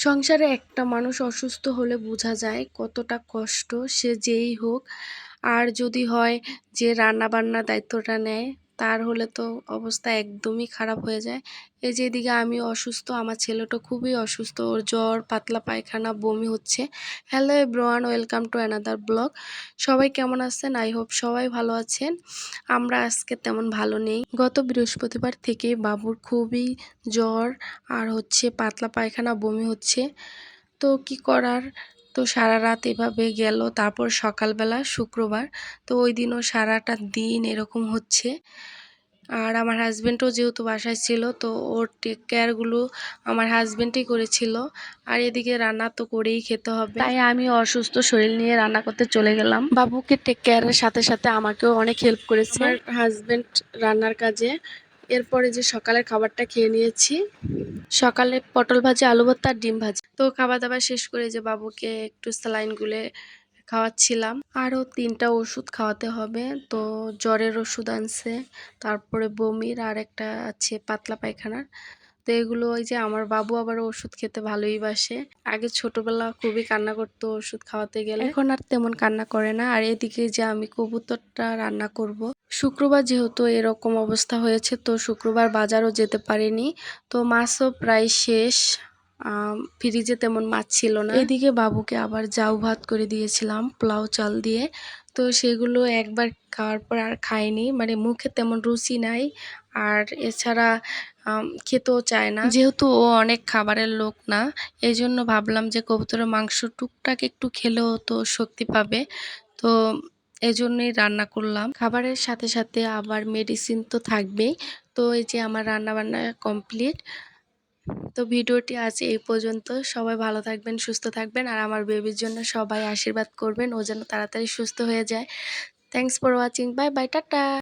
সংসারে একটা মানুষ অসুস্থ হলে বোঝা যায় কতটা কষ্ট, সে যেই হোক। আর যদি হয় যে রান্না বান্নার দায়িত্বটা নেয় তার হলে তো অবস্থা একদমই খারাপ হয়ে যায়। এই যে এদিকে আমি অসুস্থ, আমার ছেলেটা খুবই অসুস্থ, ওর জ্বর, পাতলা পায়খানা, বমি হচ্ছে। Hello everyone welcome to another blog সবাই কেমন আছেন? আই হোপ সবাই ভালো আছেন। আমরা আজকে তেমন ভালো নেই। গত বৃহস্পতিবার থেকে বাবুর খুবই জ্বর আর হচ্ছে পাতলা পায়খানা, বমি হচ্ছে। তো কি করার? তো সারা রাত এভাবে গেল। তারপর সকালবেলা শুক্রবার তো ওই দিনও সারাটা দিন এরকম হচ্ছে। আর আমার হাজব্যান্ডও যেহেতু বাসায় ছিল তো ওর টেক কেয়ারগুলো আমার হাজব্যান্ডই করেছিল। আর এদিকে রান্না তো করেই খেতে হবে। তাই আমি অসুস্থ শরীর নিয়ে রান্না করতে চলে গেলাম। বাবুকে টেক কেয়ারের সাথে সাথে আমাকেও অনেক হেল্প করেছে। আমার হাজব্যান্ড রান্নার কাজে এরপরে যে সকালের খাবারটা খেয়ে নিয়েছি, সকালে পটল ভাজি, আলু ভর্তা আর ডিম ভাজি। তো খাওয়া দাওয়া শেষ করে যে বাবুকে একটু স্যালাইন গুলে খাওয়াচ্ছিলাম। আরও তিনটা ওষুধ খাওয়াতে হবে। তো জ্বরের ওষুধ আনছে, তারপরে বমির আর একটা আছে পাতলা পায়খানার। তো এগুলো ওই যে আমার বাবু আবার ওষুধ খেতে ভালোই বাসে। আগে ছোটবেলা খুবই কান্না করতো ওষুধ খাওয়াতে গেলে। এখন আর তেমন কান্না করে না। আর এদিকে যে আমি কবুতরটা রান্না করব। শুক্রবার যেহেতু এরকম অবস্থা হয়েছে, তো শুক্রবার বাজারও যেতে পারিনি। তো মাছও প্রায় শেষ। ফ্রিজে তেমন মাছ ছিল না। এদিকে বাবুকে আবার জাউ ভাত করে দিয়েছিলাম, পোলাও, চাল দিয়ে। তো সেগুলো একবার খাওয়ার পর আর খাইনি মানে মুখে তেমন রুচি নাই। আর এছাড়া খেতেও চায় না। যেহেতু ও অনেক খাবারের লোক না এই জন্য ভাবলাম যে কবুতরের মাংস টুকটাক একটু খেলেও তো শক্তি পাবে। তো এই জন্যই রান্না করলাম। খাবারের সাথে সাথে আবার মেডিসিন তো থাকবেই। তো এই যে আমার রান্না বান্না কমপ্লিট তো ভিডিওটি আজ এই পর্যন্ত। সবাই ভালো থাকবেন, সুস্থ থাকবেন আর আমার বেবির জন্য সবাই আশীর্বাদ করবেন। ও যেন তাড়াতাড়ি সুস্থ হয়ে যায়। Thanks for watching bye bye tata.